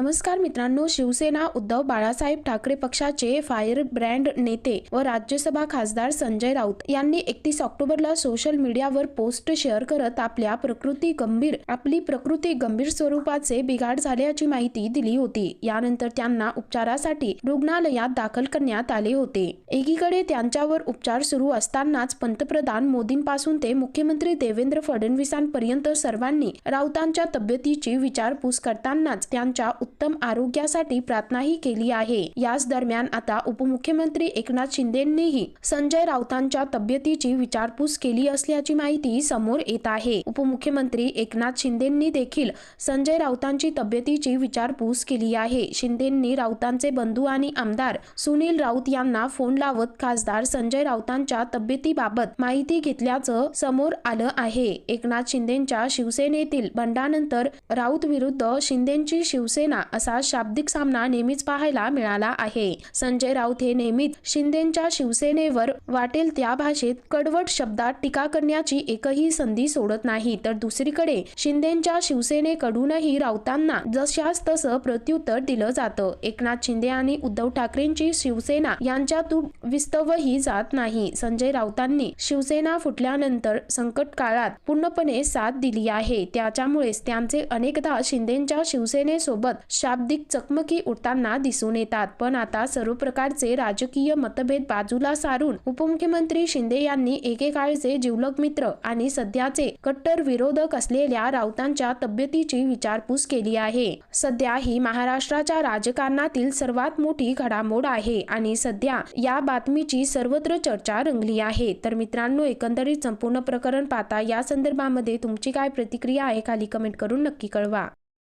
नमस्कार मित्रांनो शिवसेना उद्धव बाळासाहेब ठाकरे पक्षाचे फायर ब्रँड नेते व राज्यसभा खासदार संजय राऊत यांनी एकतीस ऑक्टोबरला सोशल मीडियावर पोस्ट शेअर करत आपल्या प्रकृती गंभीर आपली प्रकृती गंभीर स्वरूपाचे बिघाड झाल्याची माहिती दिली होती. यानंतर त्यांना उपचारासाठी रुग्णालयात दाखल करण्यात आले होते. एकीकडे त्यांच्यावर उपचार सुरू असतानाच पंतप्रधान मोदींपासून ते मुख्यमंत्री देवेंद्र फडणवीसांपर्यंत सर्वांनी राऊतांच्या तब्येतीची विचारपूस करतानाच त्यांच्या उत्तम आरोग्यासाठी प्रार्थनाही केली आहे. याच दरम्यान आता उपमुख्यमंत्री एकनाथ शिंदेंनीही संजय राऊतांच्या तब्येतीची विचारपूस केली असल्याची माहिती समोर येत आहे. उपमुख्यमंत्री एकनाथ शिंदेंनी देखील संजय राऊतांची तब्येतीची विचारपूस केली आहे. शिंदेंनी राऊतांचे बंधू आणि आमदार सुनील राऊत यांना फोन लावत खासदार संजय राऊतांच्या तब्येतीबाबत माहिती घेतल्याचं समोर आलं आहे. एकनाथ शिंदेंच्या शिवसेनेतील बंडानंतर राऊत विरुद्ध शिंदेंची शिवसेना असा शाब्दिक सामना नेहमीच पाहायला मिळाला आहे. संजय राऊत हे नेहमीच शिंदेच्या शिवसेनेवर वाटेल त्या भाषेत कडवट शब्दात टीका करण्याची एकही संधी सोडत नाही. तर दुसरीकडे शिंदेच्या शिवसेनेकडूनही राऊतांना जशास तसं प्रत्युत्तर दिलं जातं. एकनाथ शिंदे आणि उद्धव ठाकरेंची शिवसेना यांच्यातून विस्तवही जात नाही. संजय राऊतांनी शिवसेना फुटल्यानंतर संकट काळात पूर्णपणे साथ दिली आहे. त्याच्यामुळेच त्यांचे अनेकदा शिंदेच्या शिवसेनेसोबत शाब्दिक चकमकी उडताना दिसून येतात. पण आता सर्व प्रकारचे राजकीय मतभेद बाजूला सारून उपमुख्यमंत्री शिंदे यांनी एकेकाळचे जिवलग मित्र आणि सध्याचे कट्टर विरोधक असलेल्या राऊतांच्या तब्येतीची विचारपूस केली आहे. सध्या ही महाराष्ट्राच्या राजकारणातील सर्वात मोठी घडामोड आहे आणि सध्या या बातमीची सर्वत्र चर्चा रंगली आहे. तर मित्रांनो एकंदरीत संपूर्ण प्रकरण पाहता या संदर्भामध्ये तुमची काय प्रतिक्रिया आहे खाली कमेंट करून नक्की कळवा.